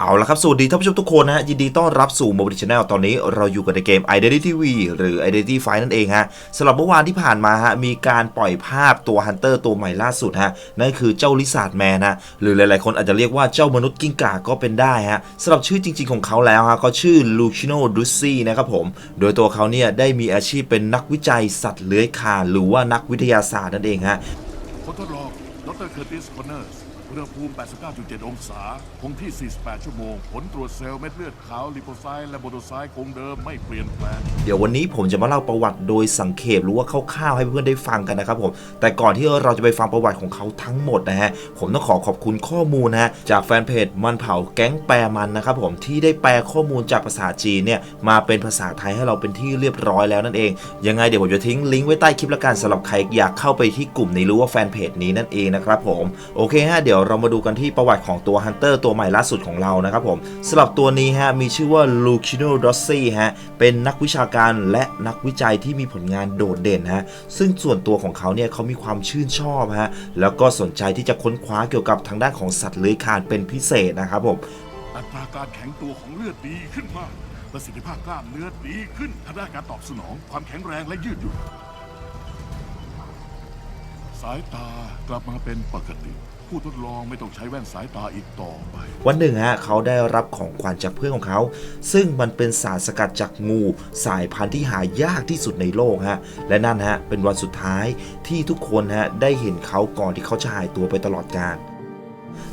เอาละครับสวัสดีท่านผู้ชมทุกคนนะฮะยินดีต้อนรับสู่ Mobile Channel ตอนนี้เราอยู่กันในเกม Identity V หรือ Identity f i นั่นเองฮะสำหรับเมื่อวานที่ผ่านมาฮะมีการปล่อยภาพตัวฮันเตอร์ตัวใหม่ล่าสุดฮะนั่นคือเจ้าลิซาร์ดแมนนะหรือหลายๆ คนอาจจะเรียกว่าเจ้ามนุษย์กิ้งก่าก็เป็นได้ฮะสำหรับชื่อจริง ๆของเขาแล้วฮะก็ชื่อลูชิโนดุซี่นะครับผม โดยตัวเขาเนี่ยได้มีอาชีพเป็นนักวิจัยสัตว์เลื้อยคลานหรือว่านักวิทยาศาสตร์นั่นเองฮะผลทดลองดรเคอร์ติสคอนเนอร์ อุณหภูมิ 89.7 องศา คงที่ 48 ชั่วโมง ผลตรวจเซลล์เม็ดเลือดขาวลิโปไซต์และโมโนไซต์คงเดิมไม่เปลี่ยนแปลง เดี๋ยววันนี้ผมจะมาเล่าประวัติโดยสังเขปหรือว่าคร่าวๆให้เพื่อนได้ฟังกันนะครับผม แต่ก่อนที่เราจะไปฟังประวัติของเขาทั้งหมดนะฮะ ผมต้องขอขอบคุณข้อมูลนะฮะจากแฟนเพจมันเผาแก๊งแปรมันนะครับผมที่ได้แปลข้อมูลจากภาษาจีนเนี่ยมาเป็นภาษาไทยให้เราเป็นที่เรียบร้อยแล้วนั่นเอง ยังไงเดี๋ยวผมจะทิ้งลิงก์ไว้ใต้คลิปละกันสำหรับใครอยากเข้าไปที่กลุ่มนี้หรือว่าแฟนเพจนี้นั่นเองนะครับผม โอเคฮะเดี๋ยวเรามาดูกันที่ประวัติของตัวฮันเตอร์ตัวใหม่ล่าสุดของเรานะครับผมสำหรับตัวนี้ฮะมีชื่อว่าลูคิโนดอสซี่ฮะเป็นนักวิชาการและนักวิจัยที่มีผลงานโดดเด่นฮะซึ่งส่วนตัวของเขาเนี่ยเขามีความชื่นชอบฮะแล้วก็สนใจที่จะค้นคว้าเกี่ยวกับทางด้านของสัตว์เลื้อยคลานเป็นพิเศษนะครับผมอัตราการแข็งตัวของเลือดดีขึ้นมากประสิทธิภาพกล้ามเนื้อดีขึ้นทางด้านการตอบสนอง ความแข็งแรงและยืดหยุ่นสายตากลับมาเป็นปกติ ผู้ทดลองไม่ต้องใช้แว่นสายตาอีกต่อไป วันหนึ่งฮะเขาได้รับของขวัญจากเพื่อนของเขา ซึ่งมันเป็นสารสกัดจากงูสายพันธุ์ที่หายากที่สุดในโลกฮะและนั่นฮะเป็นวันสุดท้ายที่ทุกคนฮะได้เห็นเขาก่อนที่เขาจะหายตัวไปตลอดกาล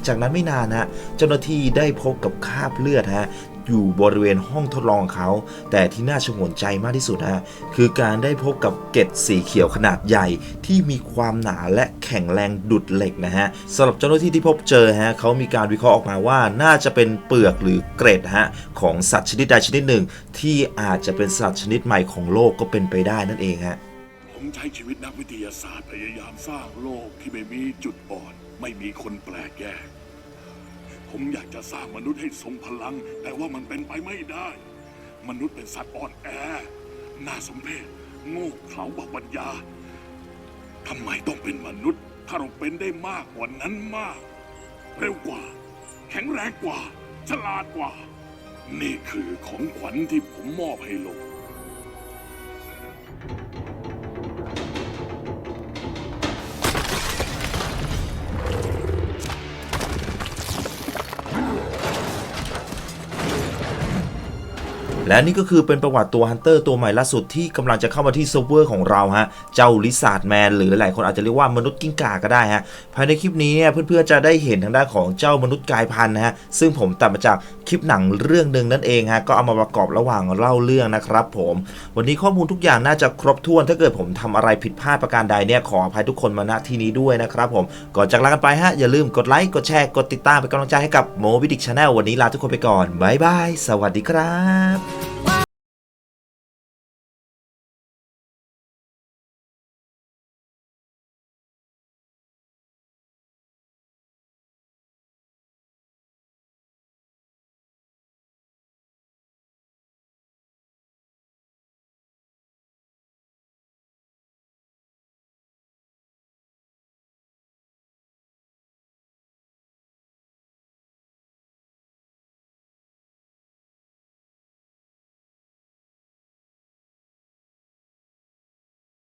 จากนั้นไม่นานฮะเจ้าหน้าที่ได้พบกับคราบเลือดฮะ อยู่บริเวณห้องทดลองของเขา แต่ที่น่าชงนใจมากที่สุดฮะคือการได้พบกับเกล็ดสีเขียวขนาดใหญ่ที่มีความหนาและแข็งแรงดุดเหล็กนะฮะสำหรับเจ้าหน้าที่ที่พบเจอฮะเขามีการวิเคราะห์ออกมาว่าน่าจะเป็นเปลือกหรือเกร็ดฮะของสัตว์ชนิดใดชนิดหนึ่ง ที่อาจจะเป็นสัตว์ชนิดใหม่ของโลกก็เป็นไปได้นั่นเองฮะผมใช้ชีวิตนักวิทยาศาสตร์พยายามสร้างโลกที่ไม่มีจุดอ่อน ไม่มีคนแปลกแยก ผมอยากจะสร้างมนุษย์ให้ทรงพลัง แต่ว่ามันเป็นไปไม่ได้ มนุษย์เป็นสัตว์อ่อนแอ น่าสมเพชโง่เขลาเบาปัญญาทำไมต้องเป็นมนุษย์ ถ้าเราเป็นได้มากกว่านั้นมาก เร็วกว่า แข็งแรงกว่า ฉลาดกว่า นี่คือของขวัญที่ผมมอบให้โลก และนี่ก็คือเป็นประวัติตัวฮันเตอร์ตัวใหม่ล่าสุดที่กำลังจะเข้ามาที่เซิร์ฟเวอร์ของเราฮะ เจ้าลิซาร์ดแมนหรือหลายๆคนอาจจะเรียกว่ามนุษย์กิ้งก่าก็ได้ฮะ ภายในคลิปนี้เนี่ยเพื่อนๆจะได้เห็นทางด้านของเจ้ามนุษย์กายพันธุ์นะฮะ ซึ่งผมตัดมาจากคลิปหนังเรื่องหนึ่งนั่นเองฮะ ก็เอามาประกอบระหว่างเล่าเรื่องนะครับผม วันนี้ข้อมูลทุกอย่างน่าจะครบถ้วน ถ้าเกิดผมทำอะไรผิดพลาดประการใดเนี่ยขออภัยทุกคนมาณที่นี้ด้วยนะครับผม ก่อนจากลากันไปฮะอย่าลืมกดไลค์กดแชร์กดติดตามเป็นกำลังใจให้กับโมวิดิกชาแนลวันนี้ลาทุกคนไปก่อนบายบายสวัสดีครับ